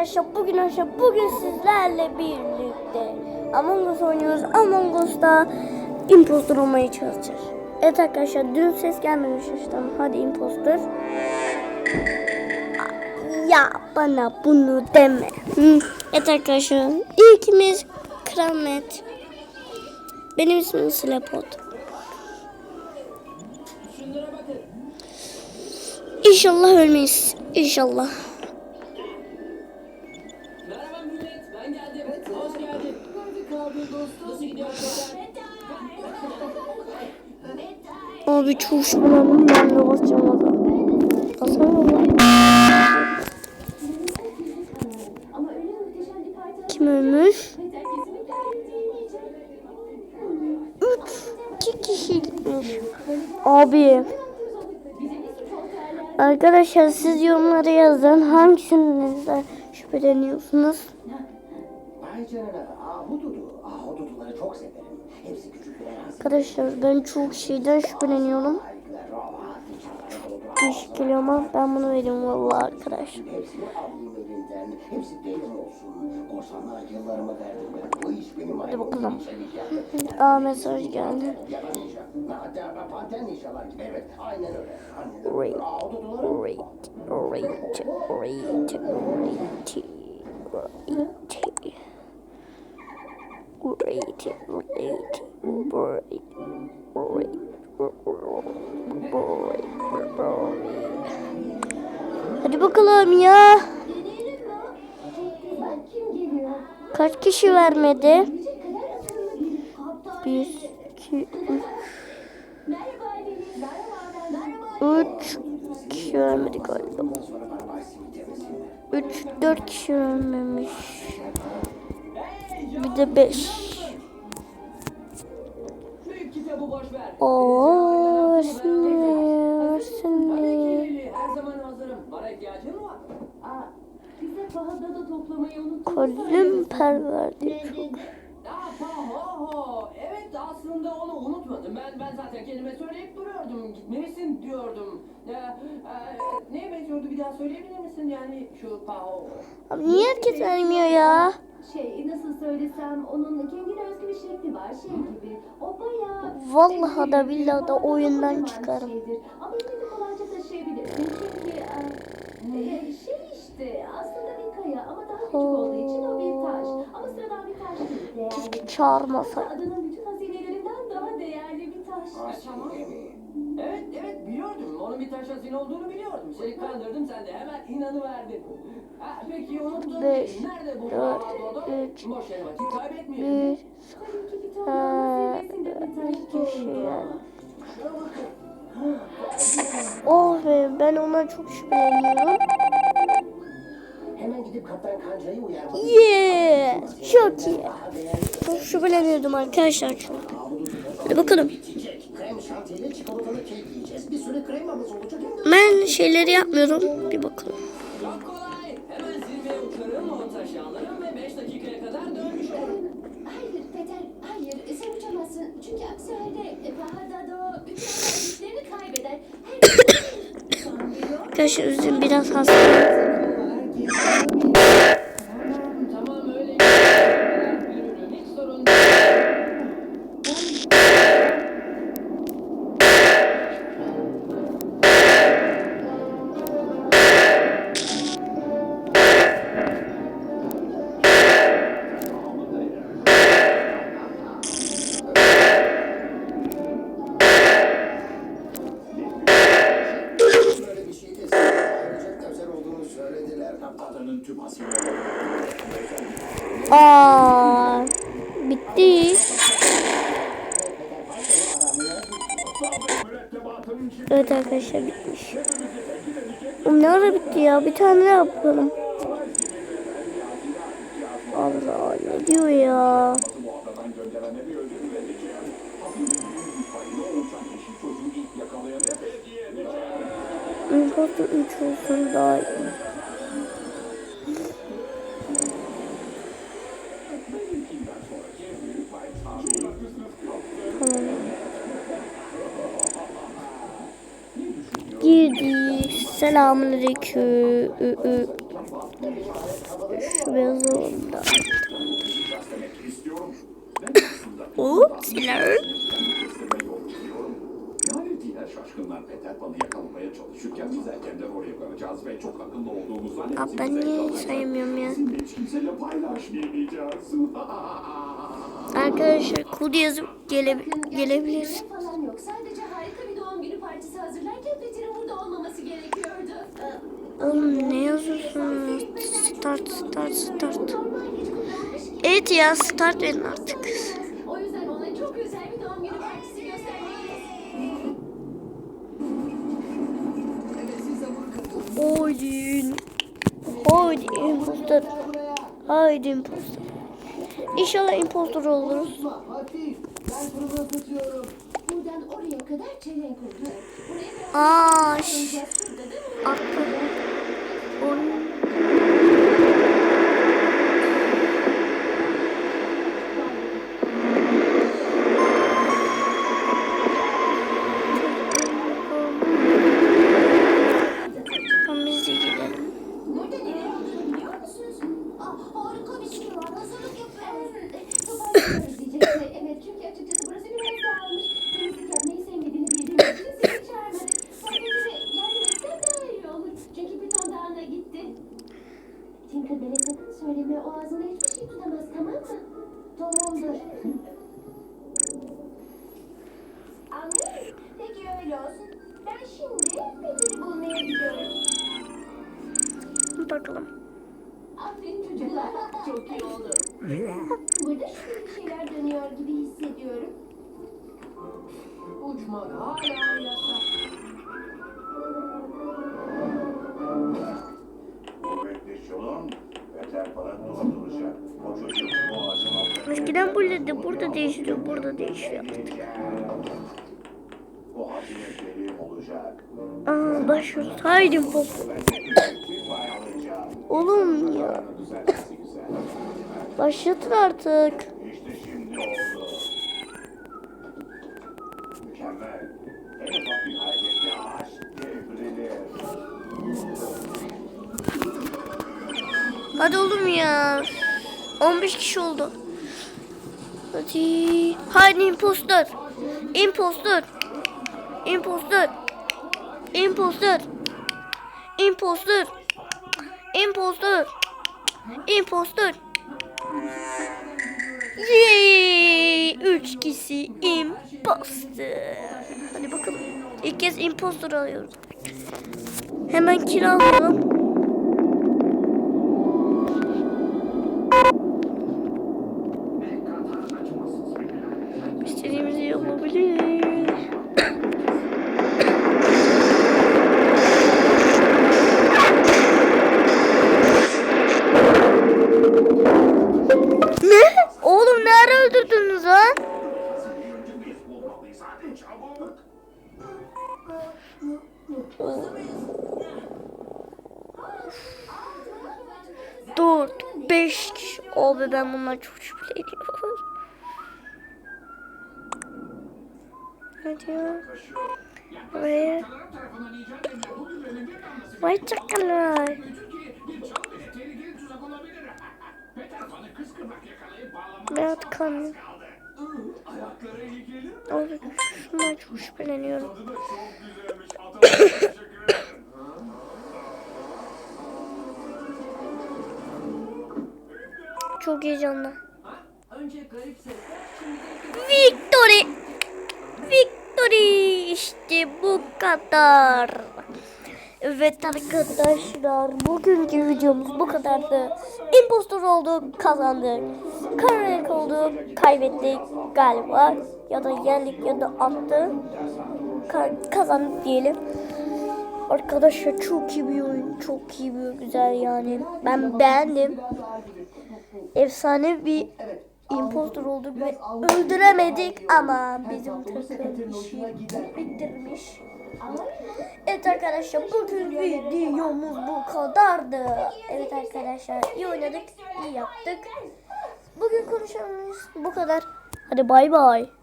arkadaşlar bugün arkadaşlar bugün sizlerle birlikte Among Us oynuyoruz. Among Us'ta impostor olmaya çalışacağız. Evet arkadaşlar dün ses gelmemiş işte. Hadi impostor. Ya bana bunu deme. Evet arkadaşlar ilkimiz Kramet. Benim ismim Slepot. İnşallah ölmeyiz. İnşallah. Abi çok şükürlendim ben de basacağım o da. Basar mı? Kim ölmüş? Üç. iki kişi gitmiş. Abi. Arkadaşlar siz yorumlara yazın hangisinden şüpheleniyorsunuz? Ay canına, ahududu. Ahududuları çok severim. Hepsi küçük. Arkadaşlar ben çok şeyden şüpheleniyorum. Harikalar, romantik çağlar olur. Değişik geliyor ama ben bunu vereyim vallahi arkadaş. Hepsini alayım elinden. Hepsi benim olsun. Korsanlara yıllarımı verdim ben. Bu iş benim Hadi bakalım. Aa mesaj geldi. Yalan ninja. Hatta paten ninjalar gibi. Great, great, great, great, Hadi bakalım ya. Kaç kişi vermedi? Bir, iki, üç. Üç kişi vermedi galiba. Üç, dört kişi vermemiş. Bir de beş. Da toplamayı unuttuk. Kolüm perverdi çok. Evet aslında onu unutmadım. Ben ben zaten kendime söyleyip duruyordum. Gitmelisin diyordum. Ya, e, neye benziyordu daha söyleyebilir misin? Yani şu paho. Abi niye herkes vermiyor ya? Şey nasıl söylesem onun kendine özgü bir şekli var şey gibi. O bayağı... Vallahi da billahi da oyundan çıkarım. Ama yine de kolayca taşıyabilirsin. Çünkü e, e, şey işte aslında bir kaya ama daha küçük olduğu için o bir taş. Ama sıradan bir taş değil. Değerli. Çağırmasak. Adının bütün hazinelerinden daha değerli bir taş. tamam. Evet evet biliyordum. Onun bir taş hazine olduğunu biliyordum. Seni kandırdım sen de hemen inanıverdin. Ha, peki unuttum. Beş, Nerede bu dört, üç, Boş yere vakit kaybetmeyelim. Bir, bir Ha, bir. Oh be ben ona çok şüpheleniyorum. Hemen gidip Kaptan Kanca'yı uyarmalıyım. Yeah! Çok iyi. Çok şüpheleniyordum arkadaşlar çok. Hadi bakalım. İçecek. Krem şantiyle çikolatalı kek yiyeceğiz. Bir sürü kremamız olacak. Hem de Ben şeyleri yapmıyorum. Bir bakalım. Çok kolay. Hemen zirveye uçarım, o taşı alırım ve 5 dakikaya kadar dönmüş olurum. Hayır Peter, hayır. Sen uçamazsın. Çünkü aksi halde e, Bahadado bütün özelliklerini kaybeder. Hem Arkadaşlar üzüm biraz hasta. Evet arkadaşlar bitmiş. Ne ara bitti ya? Bir tane daha yapalım. Allah ne diyor ya? Imposter 3 olsun daha iyi. Girdik. Selamünaleyküm. Şu da. demek istiyorum. Oopsiler. Yani diğer şaşkınlar Peter ben niye sayamıyorum ya? Arkadaşlar kod yazıp gele gelebilir. Bakın, falan yok. Sadece harika bir doğum günü partisi hazırlarken Peter'in burada olmaması gerekiyordu. Oğlum ne yazıyorsun? Start start start. Evet ya start verin artık. O yüzden ona çok özel bir doğum günü partisi göstermeliyiz. Haydi. Haydi imposter. Haydi imposter. İnşallah imposter oluruz. Buradan oraya kadar çelenk olacak. Buraya biraz Aa, şş, গুণ söyleme. O ağzında hiçbir şey tutamaz tamam mı? Tamamdır. Anlıyorum. Peki öyle olsun. Ben şimdi Peter'i bulmaya gidiyorum. Bakalım. Aferin çocuklar. Çok iyi oldu. Burada şöyle bir şeyler dönüyor gibi hissediyorum. Uçmak hala yasak. Peter Pan'a dolduracak. O çocuk bu ağacın altında. Eskiden burada burada değişiyor, burada değişiyor. Bu hazine benim olacak. Aa pay alacağım. Oğlum ya. Başlatın artık. İşte şimdi oldu. Hadi oğlum ya. 15 kişi oldu. Hadi. Haydi imposter. Imposter. Imposter. Imposter. Imposter. Imposter. Imposter. Yay! Üç kişi imposter. Hadi bakalım. İlk kez imposter alıyoruz. Hemen kiralayalım. Öldürdünüz lan? Dört, beş kişi. Abi ben bundan çok şüpheleniyorum. Hadi ya. Vay çakalar. Gelir mi? Abi şundan çok şüpheleniyorum. Çok heyecanlı. Victory! Victory! İşte bu kadar. Evet arkadaşlar bugünkü videomuz bu kadardı. Impostor olduk kazandık. Karanlık oldu kaybettik galiba. Ya da yendik ya da attı. Ka- kazandık diyelim. Arkadaşlar çok iyi bir oyun. Çok iyi bir güzel yani. Ben beğendim. Efsane bir impostor olduk ve öldüremedik ama bizim takım işi bitirmiş. Evet arkadaşlar bugün videomuz bu kadardı. Evet arkadaşlar iyi oynadık, iyi yaptık. Bugün konuşalım bu kadar. Hadi bay bay.